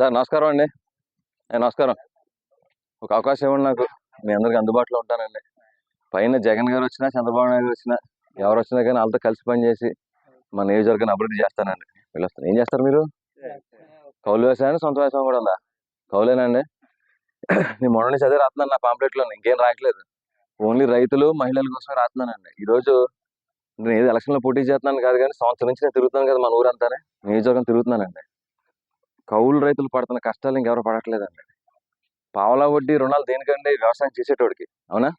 Sir నమస్కారం అండి. నమస్కారం. ఒక అవకాశం ఇవ్వండి నాకు. మీ అందరికి అందుబాటులో ఉంటానండి. పైన జగన్ గారు వచ్చినా చంద్రబాబు నాయుడు గారు వచ్చినా ఎవరు వచ్చినా కానీ వాళ్ళతో కలిసి పనిచేసి మన నియోజకవర్గాన్ని అభివృద్ధి చేస్తానండి. వెళ్ళొస్తాను ఏం చేస్తారు మీరు? కౌలు వ్యవసాయం సొంత వ్యవసాయం కూడా ఉందా? కౌలేనండి నేను మొన్న నుంచి అదే రాస్తున్నాను నా పాంప్లెట్లో. ఇంకేం రాయట్లేదు. ఓన్లీ రైతులు మహిళల కోసమే రాస్తున్నానండి. ఈరోజు నేను ఏది ఎలక్షన్లో పోటీ చేస్తున్నాను కాదు కానీ సంవత్సరం నుంచి నేను తిరుగుతాను కదా మన ఊరంతానే. నియోజకవర్గం తిరుగుతున్నానండి. కౌలు రైతులు పడుతున్న కష్టాలు ఇంకెవరు పడట్లేదండి. పావలా వడ్డీ రుణాలు దేనికండి? వ్యవసాయం చేసేటోడికి అవునా?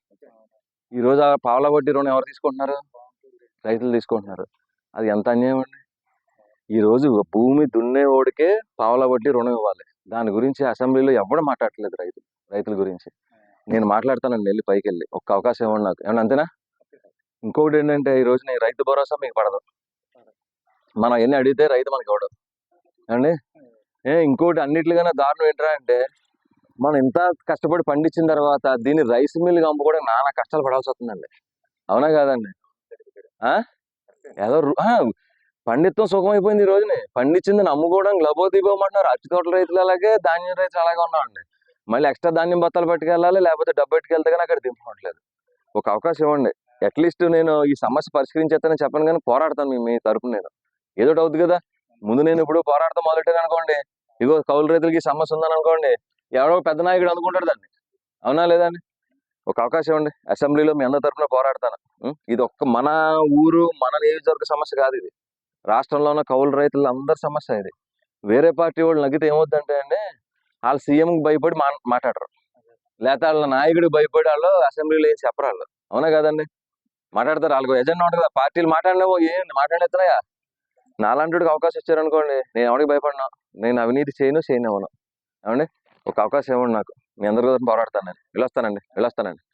ఈరోజు ఆ పావలా వడ్డీ రుణం ఎవరు తీసుకుంటున్నారు? రైతులు తీసుకుంటున్నారు. అది ఎంత అన్యాయం అండి? ఈరోజు భూమి దున్నేవాడికే పావలా వడ్డీ రుణం ఇవ్వాలి. దాని గురించి అసెంబ్లీలో ఎవడు మాట్లాడట్లేదు రైతులు రైతుల గురించి. నేను మాట్లాడతానండి వెళ్ళి పైకి వెళ్ళి ఒక్క అవకాశం ఇవ్వండి నాకు. ఏమన్నా అంతేనా? ఇంకొకటి ఏంటంటే ఈ నేను రైతు భరోసా మీకు పడదు. మనం ఎన్ని అడిగితే రైతు మనకి ఇవ్వడం. అండి ఇంకోటి అన్నిటికన్నా దారుణం ఏంట్రా అంటే మనం ఇంత కష్టపడి పండించిన తర్వాత దీన్ని రైస్ మిల్కి అమ్ముకోవడానికి నానా కష్టాలు పడాల్సి వస్తుందండి. అవునా కాదండి? ఆ? ఏదో రు- పండిత్వం సుఖం అయిపోయింది ఈ రోజుని. పండించింది అమ్ముకోవడం లబో దిగోమంటున్నారు అరటి తోటల రైతులు అలాగే ధాన్యం రైతులు అలాగే ఉన్నామండి మళ్ళీ ఎక్స్ట్రా ధాన్యం బత్తాలు పట్టుకెళ్ళాలి లేకపోతే డబ్బు పెట్టుకెళ్తే కానీ అక్కడ దింపట్లేదు ఒక అవకాశం ఇవ్వండి. అట్లీస్ట్ నేను ఈ సమస్య పరిష్కరించేస్తానని చెప్పను కానీ పోరాడతాను మీ తరపు నేను. ఏదో అవుతుంది కదా? ముందు నేను ఇప్పుడు పోరాడతాం మొదలెట్టాను అనుకోండి. ఇగో కౌలు రైతులకి సమస్య ఉందని అనుకోండి. ఎవడో పెద్ద నాయకుడు అనుకుంటాడు దాన్ని. అవునా లేదండి ఒక అవకాశం అండి అసెంబ్లీలో మీ అందరి తరపున పోరాడతాను. ఇది ఒక్క మన ఊరు మన నియోజకవర్గ సమస్య కాదు ఇది. రాష్ట్రంలో ఉన్న కౌలు రైతుల అందరి సమస్య ఇది. వేరే పార్టీ వాళ్ళు నగ్గితే ఏమవుద్దంటే అండి వాళ్ళు సీఎంకి భయపడి మా మాట్లాడరు. లేకపోతే వాళ్ళ నాయకుడు భయపడి వాళ్ళు అసెంబ్లీలో ఏం చెప్పరు వాళ్ళు. అవునా కదండి? మాట్లాడతారు. వాళ్ళకు ఎజెండా ఉంటుంది పార్టీలు మాట్లాడలేవో ఏం మాట్లాడేస్తున్నాయా నాలాంటికి అవకాశం ఇచ్చారనుకోండి నేను ఎవరికి భయపడినా. నేను అవినీతి చేయను చేయను అవ్వను ఏమండి? ఒక అవకాశం ఇవ్వండి నాకు. మీ అందరి కోసం పోరాడతాను నేను. వెళ్ళొస్తానండి. వెళ్ళొస్తానండి.